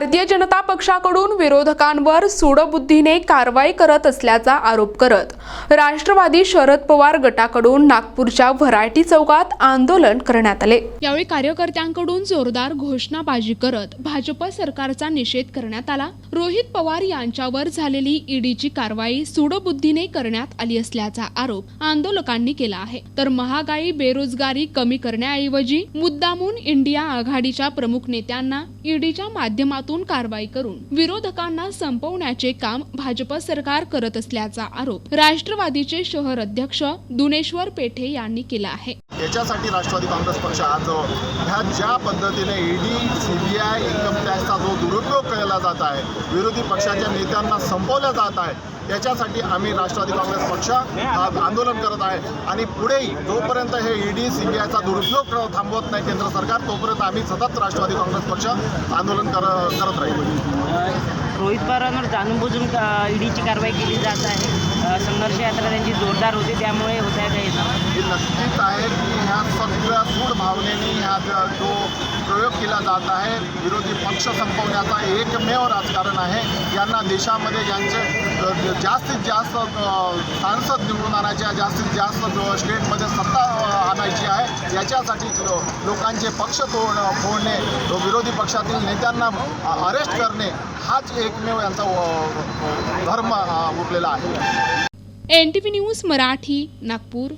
भारतीय जनता पक्षाकडून विरोधकांवर सूडबुद्धीने कारवाई करत असल्याचा आरोप करत राष्ट्रवादी शरद पवार गटाकडून नागपूरच्या व्हरायटी चौकात आंदोलन करण्यात आले. यावेळी कार्यकर्त्यांकडून जोरदार घोषणाबाजी करत भाजप सरकारचा निषेध करण्यात आला. रोहित पवार यांच्यावर झालेली ईडीची कारवाई सूडबुद्धीने करण्यात आली असल्याचा आरोप आंदोलकांनी केला आहे. तर महागाई बेरोजगारी कमी करण्याऐवजी मुद्दामून इंडिया आघाडीच्या प्रमुख नेत्यांना ईडीच्या माध्यमातून कारवाई करून विरोधकांना संपवण्याचे काम भाजप सरकार करत असल्याचा आरोप राष्ट्रवादीचे शहर अध्यक्ष दुनेश्वर पेठे यांनी केला आहे. याच्यासाठी राष्ट्रवादी काँग्रेस पक्ष आज ह्या ज्या पद्धतीने ईडी सीबीआय इन्कम टॅक्सचा जो दुरुपयोग केला जात आहे विरोधी पक्षाच्या नेत्यांना संपवलं जात आहे याच्यासाठी आम्ही राष्ट्रवादी काँग्रेस पक्ष आंदोलन करत आहे. आणि पुढेही जोपर्यंत हे ईडी सीबीआयचा दुरुपयोग थांबवत नाही केंद्र सरकार तोपर्यंत आम्ही सतत राष्ट्रवादी काँग्रेस पक्ष आंदोलन कर करत राहील. रोहित पवारांवर जाणून बुजून ईडीची कारवाई केली जात आहे. संघर्ष यात्रा त्यांची जोरदार होती त्यामुळे होत आहे काही हे नक्कीच आहे की ह्या सगळ्या सूड भावनेने ह्या जो प्रयोग केला जात आहे विरोधी पक्ष संपवण्याचा एकमेव राजकारण आहे. यांना देशामध्ये ज्यांचे जास्तीत जास्त सांसद निवडून आणायचे जास्तीत जास्त स्टेटमध्ये सत्ता आणायची आहे याच्यासाठी लोकांचे पक्ष तोड फोडणे विरोधी पक्षातील नेत्यांना अरेस्ट करणे हाच एकमेव यांचा धर्म उरलेला आहे. N T V news Marathi Nagpur.